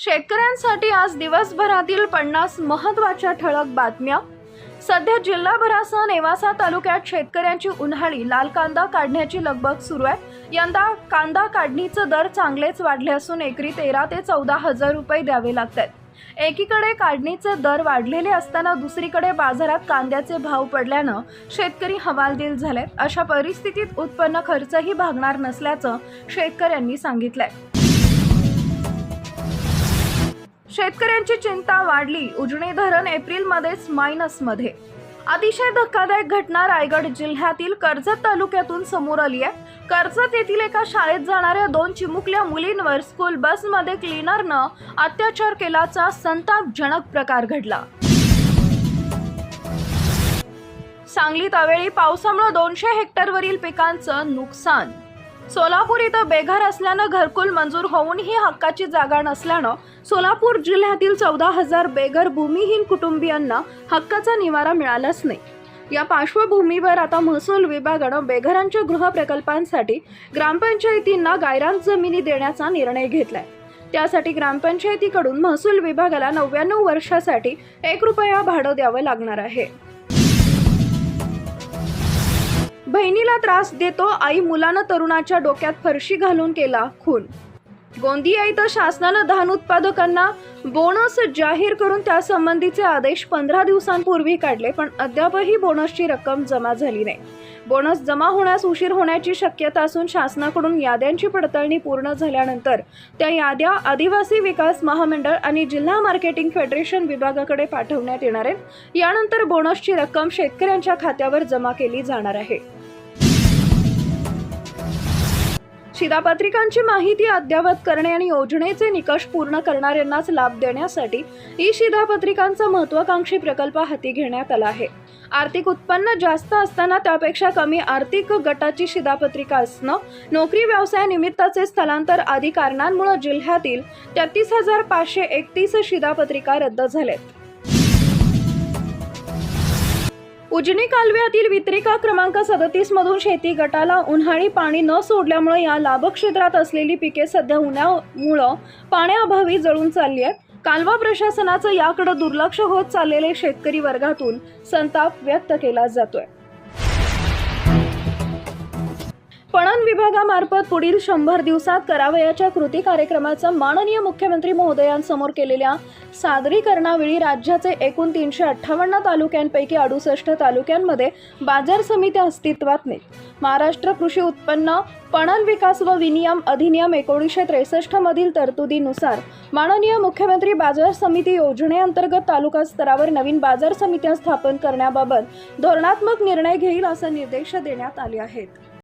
शेतकऱ्यांसाठी आज दिवसभरातील पन्नास महत्त्वाच्या ठळक बातम्या. सध्या जिल्हाभरासह नेवासा तालुक्यात शेतकऱ्यांची उन्हाळी लाल कांदा काढण्याची लगबग सुरू आहे. यंदा कांदा काढणीचं दर चांगलेच वाढले असून एकरी तेरा ते चौदा हजार रुपये द्यावे लागत आहेत एकीकडे काढणीचे दर वाढलेले असताना दुसरीकडे बाजारात कांद्याचे भाव पडल्यानं शेतकरी हवालदिल झालेत. अशा परिस्थितीत उत्पन्न खर्चही भागणार नसल्याचं शेतकऱ्यांनी सांगितलंय. शेतकऱ्यांची चिंता वाढली. उजनी धरण एप्रिलमध्येच मायनसमध्ये. अतिशय धक्कादायक घटना रायगड जिल्ह्यातील कर्जत तालुक्यातून समोर आली आहे. कर्जत येथील एका शाळेत जाणाऱ्या दोन चिमुकल्या मुलींवर स्कूल बसमध्ये क्लीनरनं अत्याचार केल्याचा संतापजनक प्रकार घडला. सांगलीत अवेळी पावसामुळे दोनशे हेक्टरवरील पिकांचं नुकसान सोलापूर इथं बेघर असल्यानं घरकुल मंजूर होऊनही हक्काची जागा नसल्यानं सोलापूर जिल्ह्यातील चौदा हजार बेघर भूमिहीन कुटुंबियांना हक्काचा निवारा मिळालाच नाही. या पार्श्वभूमीवर आता महसूल विभागानं बेघरांच्या गृहप्रकल्पांसाठी ग्रामपंचायतींना गायरान जमिनी देण्याचा निर्णय घेतलाय. त्यासाठी ग्रामपंचायतीकडून महसूल विभागाला नव्याण्णव वर्षासाठी एक रुपया भाडं द्यावं लागणार आहे. बहिणीला त्रास देतो आई मुलानं तरुणाच्या डोक्यात फरशी घालून केला खून. गोंदिया इथं शासनानं धान उत्पादकांना बोनस जाहीर करून त्यासंबंधीचे आदेश पंधरा दिवसांपूर्वी काढले पण अद्यापही बोनसची रक्कम जमा झाली नाही. बोनस जमा होण्यास उशीर होण्याची शक्यता असून शासनाकडून याद्यांची पडताळणी पूर्ण झाल्यानंतर त्या याद्या आदिवासी विकास महामंडळ आणि जिल्हा मार्केटिंग फेडरेशन विभागाकडे पाठवण्यात येणार आहेत. यानंतर बोनसची रक्कम शेतकऱ्यांच्या खात्यावर जमा केली जाणार आहे. शिधापत्रिकांची माहिती अद्ययावत करणे आणि योजनेचे निकष पूर्ण करणाऱ्यांनाच लाभ देण्यासाठी ई शिधापत्रिकांचा महत्वाकांक्षी प्रकल्प हाती घेण्यात आला आहे. आर्थिक उत्पन्न जास्त असताना त्यापेक्षा कमी आर्थिक गटाची शिधापत्रिका असणं नोकरी व्यवसायानिमित्ताचे स्थलांतर आदी कारणांमुळे जिल्ह्यातील तेहतीस हजार पाचशे एकतीस शिधापत्रिका रद्द झाल्यात उजनी कालव्यातील वितरिका क्रमांक सदतीस मधून शेती गटाला उन्हाळी पाणी न सोडल्यामुळे या लाभक्षेत्रात असलेली पिके सध्या उन्हामुळं पाण्याअभावी जळून चालली आहेत. कालवा प्रशासनाचं याकडे दुर्लक्ष होत चाललेले शेतकरी वर्गातून संताप व्यक्त केला जातोय. पणन विभागामार्फत पुढील शंभर दिवसात करावयाच्या कृती कार्यक्रमाचा माननीय मुख्यमंत्री महोदयांसमोर केलेल्या सादरीकरणावेळी राज्याचे एकूण तीनशे अठ्ठावन्न तालुक्यांपैकी अडुसष्ट तालुक्यांमध्ये बाजार समित्या अस्तित्वात नाहीत. महाराष्ट्र कृषी उत्पन्न पणन विकास व विनियम अधिनियम एकोणीसशे त्रेसष्ट मधील तरतुदीनुसार माननीय मुख्यमंत्री बाजार समिती योजनेअंतर्गत तालुका स्तरावर नवीन बाजार समित्या स्थापन करण्याबाबत धोरणात्मक निर्णय घेईल असे निर्देश देण्यात आले आहेत.